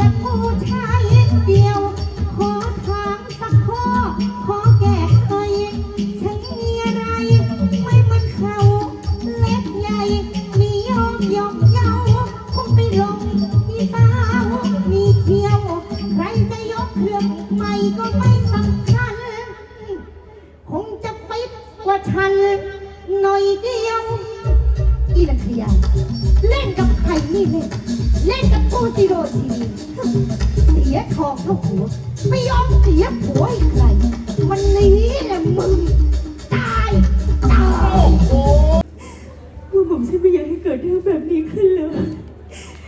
และผู้ชายาหัว ไม่ยอมเสียผัวให้ใครวันนี้แหละมึง ตายตายว่าผมฉันไม่อยากให้เกิดเรื่องแบบนี้ขึ้นเลย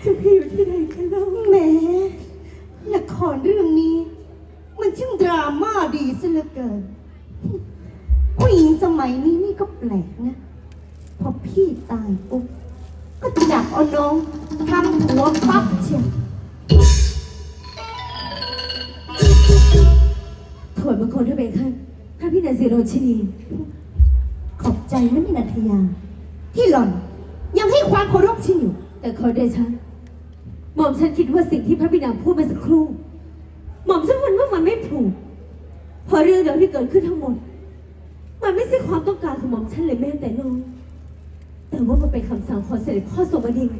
เจะพี่อยู่ที่ไหนกันเล่าแหมละครเรื่องนี้ มันช่างดราม่าดีซะเหลือเกินผู้หญิงสมัยนี้นี่ก็แปลกนะ พอพี่ตายปุ๊บก็จับเอาน้องทำหัวปั๊บเชียว ถวางคมด้วยเบค่ะพระพี่นางสีโรชินี ขอบใจนะมินัทยา ที่หล่อน ยังให้ความเคารพฉันอยู่ แต่ขอเดชะหม่อมฉันคิดว่าสิ่งที่พระพี่นาพูดเมื่อสักครู่ หม่อมฉันมันว่ามันไม่ถูกเพราะเรื่องราวที่เกิดขึ้นทั้งหมด มันไม่ใช่ความต้องการของหม่อมฉันเลยแม้แต่น้อย แต่ว่ามันเป็นคำสั่งของเสด็จพ่อสมดิน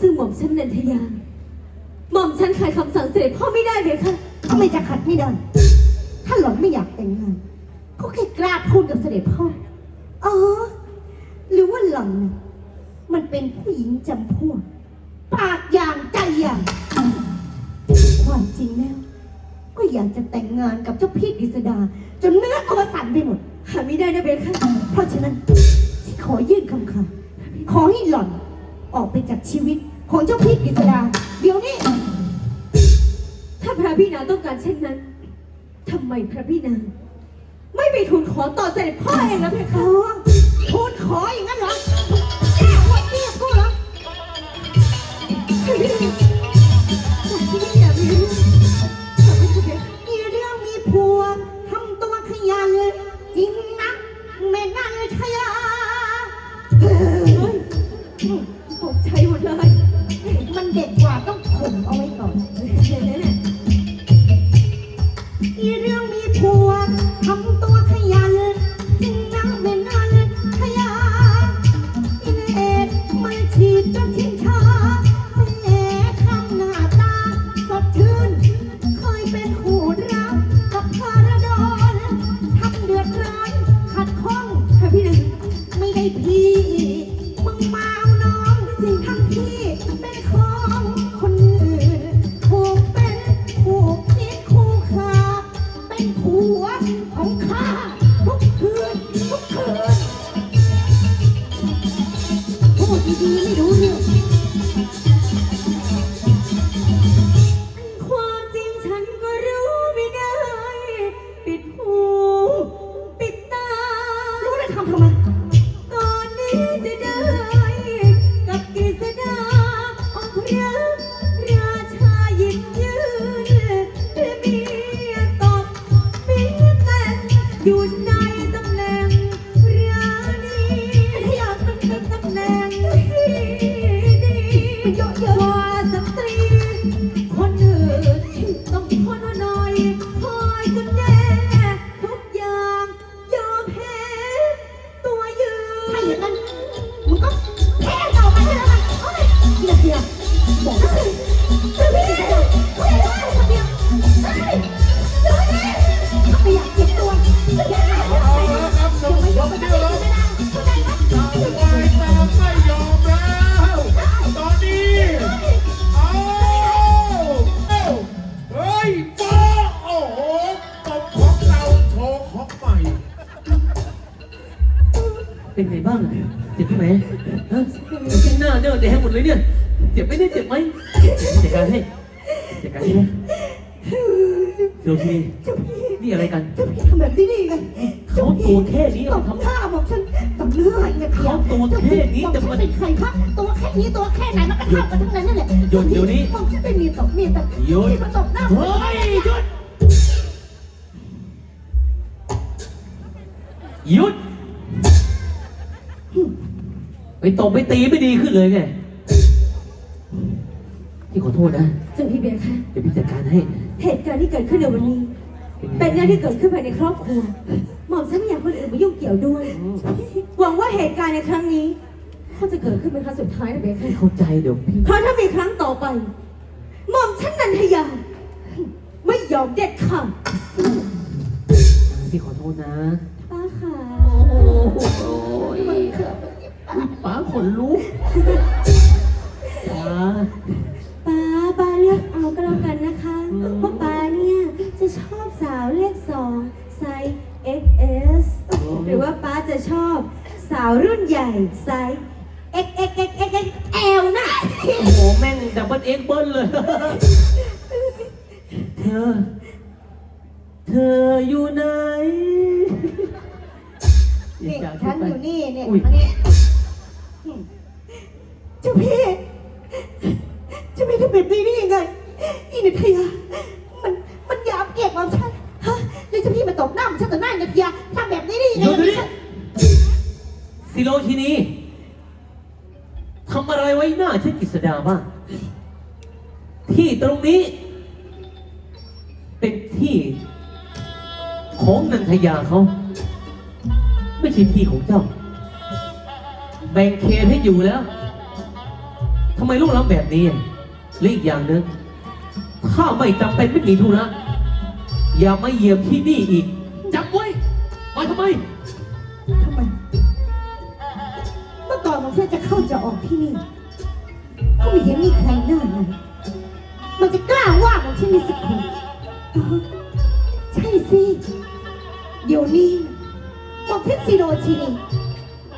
ซึ่งหม่อมฉันนันทยา หม่อมฉันขัดคำสั่งเสด็จพ่อไม่ได้เลยค่ะทำไมจะขัดไม่ได้ ถ้าหล่อนไม่อยากแต่งงานก็แค่กล้าพูดกับเสด็จพ่ออ๋อหรือว่าหล่อนน่ะมันเป็นผู้หญิงจำพวกปากอย่างใจอย่างความจริงแล้ว ก็อยากจะแต่งงานกับเจ้าพี่กฤษดา จนเนื้อตัวสั่นไปหมดหาไม่ได้นะเบคค่ะเพราะฉะนั้นฉันขอยื่นคำขาดขอให้หล่อนออกไปจากชีวิตของเจ้าพี่กฤษดา เดี๋ยวนี้ ถ้าพระพี่นางต้องการเช่นนั้นทำไมพระพี่นางไม่ไปทูลขอต่อเสด็จพ่อเองนะเพขคะอทูลขอ เป็นไงบ้างอะเจ็บไหมฮะกินหน้าเนื้อแดงหมดเลยเนี่ย เจ็บไหมเนี่ยเจ็บไหมจัดการให้จัดการให้นะโซฟีนี่อะไรกันเจ้าพี่ทำแบบนี้ได้ยังไงเขาตัวแค่นี้ตเอาบทำ ท่าบอกฉันตบเลือดเนี่ยเขาตัวแค่นี้แต่แต่มัมันนเป็นใครคะตัวแค่นี้ตัวแค่ไหนมันก็เท่ากันทั้งนั้นนั่นแหละหยุดเดี๋ยวนี้บอกฉันเป็นเมียตบเมียตบหยุดเมียมาตบหน้าเฮ้ยหยุดหยุด ไปตบไปตีไม่ดีขึ้นเลยไง พี่ขอโทษนะ เจ้าพี่เบียร์ค่ะเดี๋ยวพี่จัดการให้ เหตุการณ์ที่เกิดขึ้นในวันนี้ เป็นเรื่องที่เกิดขึ้นภายในครอบครัว หม่อมฉันไม่อยากให้คนอื่นมายุ่งเกี่ยวด้วย หวังว่าเหตุการณ์ในครั้งนี้เขาจะเกิดขึ้นเป็นครั้งสุดท้ายนะเบียร์ไม่ค่ะเข้าใจเดี๋ยวพี่ เพราะถ้ามีครั้งต่อไป หม่อมฉันนันทยา ไม่ยอมเด็ดขาดพี่ขอโทษนะ ป้าค่ะ โอ้โห นลุกป๋าป้าป้าเลือกเอาก็แล้วกันนะคะเพราะป้าเนี่ยจะชอบสาวเลขสองไซส์ XS หรือว่าป้าจะชอบสาวรุ่นใหญ่ไซส์ XXXXL นะโอ้โหแม่งดับเบิลเอ็กเบิลเลยเธอ เธออยู่ไหนนี่ฉันอยู่นี่เนี่ยมานี่ เจ้าพี่เจ้าพี่ทำแบบนี้ได้ยังไงอีนิทยา มันมันหยาบเกียดความฉันฮะแล้วเจ้าพี่มาตบหน้าผมฉันต่อหน้านิทยาทำแบบนี้ได้ยังหไงยุดเดี๋ยวนี้ สิโลทีนีทำอะไรไว้หน้าฉันกิษดาบ้างที่ตรงนี้ เป็นที่ของนันทยาเขา ไม่ใช่ที่ของเจ้า แบ่งเขตให้อยู่แล้ว ทำไมลูกรับแบบนี้อะและอีกอย่างหนึงถ้าไม่จำเป็นไม่มีธุระอย่ามาเหยียบที่นี่อีกจำไว้มาทำไม ทำไม เมื่อก่อนผมแค่จะเข้าจะออกที่นี่ ก็ไม่เห็นมีใครหน้าไหนมันจะกล้าว่าผมใช่ไหมสักคนอ๋อใช่สิ เดี๋ยวนี้บอกเพชรซีโรชีนี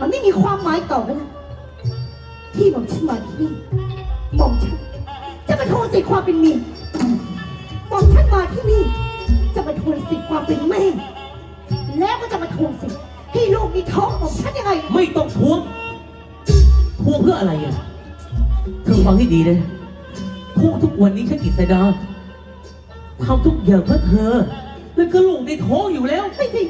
มันไม่มีความหมายต่อไปแล้ว ที่หม่อมฉันมาที่นี่หม่อมฉันจะมาทวงสิทธิความเป็นเมียหม่อมฉันมาที่นี่ จะมาทวงสิทธิความเป็นแม่ แล้วก็จะมาทวงสิทธิ์ที่ลูกมีท้องของฉันยังไง ไม่ต้องทวงทวงเพื่ออะไรอะเธอฟังให้ดีนะทวงทุกวันนี้ฉันกิษดาทำทุกอย่างเพื่อเธอ แล้วก็ลูกในท้องอยู่แล้ว ไม่จริง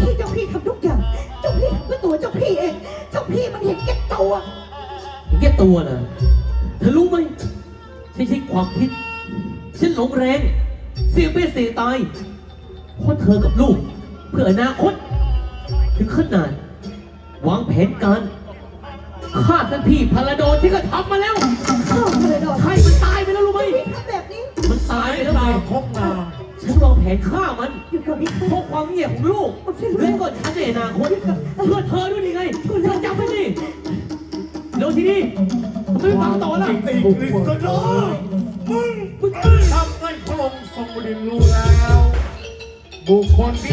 ที่เจ้าพี่ทำทุกอย่าง เจ้าพี่ทำเพื่อตัวเจ้าพี่เอง เจ้าพี่มันเห็นแก่ตัว แค่ตัวนะเธอรู้ไหมไม่ใช่ความคิด ฉันหลงแรง เสียเป็นเสียตายเพราะเธอกับลูก เพื่ออนาคต ถึงขนาดวางแผนการฆ่าท่านพี่พาราโดนที่ก็ทำมาแล้วข้าวพลดอนใครมันตายไปแล้วรู้ไหมพี่ทำแบบนี้มันตายสายไปแล้วตาไงของนางฉันวางแผนฆ่ามันอยู่กับพี่เพข้าราะความเงียบของลูกและก็ฉันในอนาคตเพื่อเธอด้วยนี่ไงเธอจำไว้ดิเดี๋ยว ทีนี้ทำไมไม่ฟังต่อล่ะจริงๆกฤษดามึงมึงทำให้พระองค์ทรงบดินรู้แล้ว บุคคลที่